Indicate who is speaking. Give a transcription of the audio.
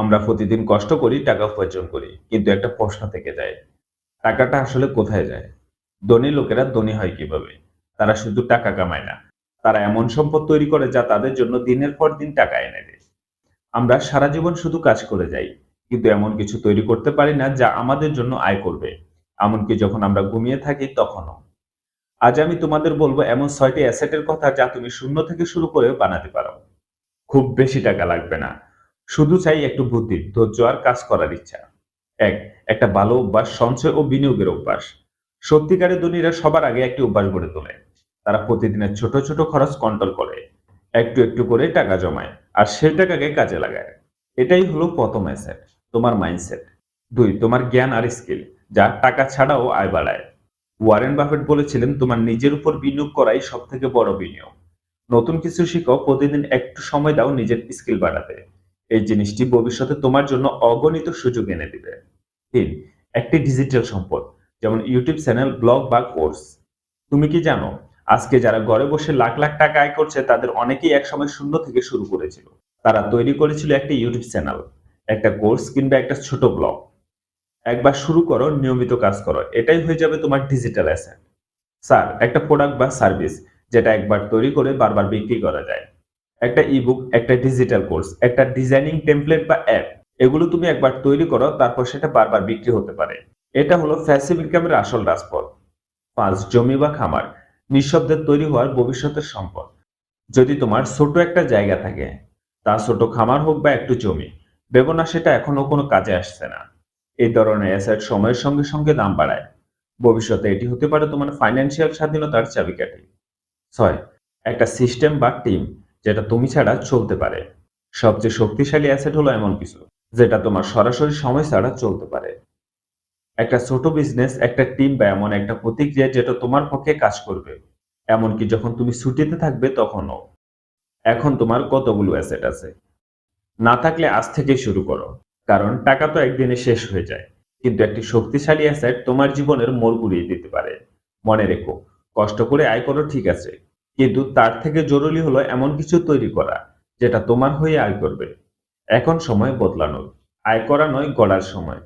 Speaker 1: আমরা প্রতিদিন কষ্ট করি, টাকা উপার্জন করি, কিন্তু একটা প্রশ্ন থেকে যায়, টাকাটা আসলে কোথায় যায়? ধনী লোকেরা ধনী হয় কীভাবে? তারা শুধু টাকা কামায় না, তারা এমন সম্পদ তৈরি করে যা তাদের জন্য দিনের পর দিন টাকা এনে দেয়। আমরা সারা জীবন শুধু কাজ করে যাই, কিন্তু এমন কিছু তৈরি করতে পারি না যা আমাদের জন্য আয় করবে, এমনকি যখন আমরা ঘুমিয়ে থাকি তখনও। আজ আমি তোমাদের বলব, এমন ছয়টি অ্যাসেটের কথা যা তুমি শূন্য থেকে শুরু করে বানাতে পারো। খুব বেশি টাকা লাগবে না। শুধু চাই একটু বুদ্ধি, ধৈর্য আর কাজ করার ইচ্ছা। এক, একটা ভালো অভ্যাস, সঞ্চয় ও বিনিয়োগের অভ্যাস। সত্যিকারের ধনীরা সবার আগে একটি অভ্যাস গড়ে তোলে। তারা প্রতিদিনের ছোট ছোট খরচ কন্ট্রোল করে। একটু একটু করে টাকা জমায় আর সেই টাকাকে কাজে লাগায়। এটাই হলো প্রথম অ্যাসেট তোমার মাইন্ডসেট দুই, তোমার জ্ঞান আর স্কিল যা টাকা ছাড়াও আয় বাড়ায়। ওয়ারেন বাফেট বলেছিলেন, তোমার নিজের উপর বিনিয়োগ করাই সব থেকে বড় বিনিয়োগ। নতুন কিছু শিখো, প্রতিদিন একটু সময় দাও, নিজের স্কিল বাড়াতে। এই জিনিসটি ভবিষ্যতে তোমার জন্য অগণিত সুযোগ এনে দিবে। তিন, একটি ডিজিটাল সম্পদ, যেমন ইউটিউব চ্যানেল ব্লগ বা কোর্স তুমি কি জানো, আজকে যারা ঘরে বসে লাখ লাখ টাকা আয় করছে, তাদের অনেকেই একসময় শূন্য থেকে শুরু করেছিল। তারা তৈরি করেছিল একটা ইউটিউব চ্যানেল একটা কোর্স কিংবা একটা ছোট ব্লগ একবার শুরু করো, নিয়মিত কাজ করো, এটাই হয়ে যাবে তোমার ডিজিটাল অ্যাসেট স্যার, একটা প্রোডাক্ট বা সার্ভিস যেটা একবার তৈরি করে বারবার বিক্রি করা যায়। একটা ইবুক একটা ডিজিটাল কোর্স একটা ডিজাইনিং টেমপ্লেট বা অ্যাপ এগুলো তুমি একবার তৈরি করো, তারপর সেটা বারবার বিক্রি হতে পারে। এটা হলো ফ্যাসিভ ইনকামের আসল রাজপথ। পাঁচ, জমি বা খামার, নিঃশব্দে তৈরি হওয়ার ভবিষ্যতের সম্পদ। যদি তোমার ছোট একটা জায়গা থাকে, তা ছোট খামার হোক বা একটু জমি, ভেবো না সেটা এখনও কোনো কাজে আসছে না। এই ধরনের অ্যাসেট সময়ের সঙ্গে সঙ্গে দাম বাড়ায়। ভবিষ্যতে এটি হতে পারে তোমার ফাইন্যান্সিয়াল স্বাধীনতার চাবিকাঠি। ছয়, একটা সিস্টেম বা টিম যেটা তুমি ছাড়া চলতে পারে। সবচেয়ে শক্তিশালী অ্যাসেট হলো এমন কিছু, যেটা তোমার সরাসরি সময় ছাড়া চলতে পারে। একটা ছোট বিজনেস একটা টিম বা এমন একটা প্রতিক্রিয়া যেটা তোমার পক্ষে কাজ করবে। এমনকি যখন তুমি ছুটিতে থাকবে তখনও। এখন তোমার কতগুলো অ্যাসেট আছে? না থাকলে আজ থেকে শুরু করো, কারণ টাকা তো একদিনে শেষ হয়ে যায়। কিন্তু একটি শক্তিশালী অ্যাসেট তোমার জীবনের মোড় ঘুরিয়ে দিতে পারে। মনে রেখো, কষ্ট করে আয় করো ঠিক আছে কিন্তু তার থেকে জরুরি হলো এমন কিছু তৈরি করা, যেটা তোমার হয়ে আয় করবে। এখন সময় বদলানোর। আয় করা নয়, গড়ার সময়।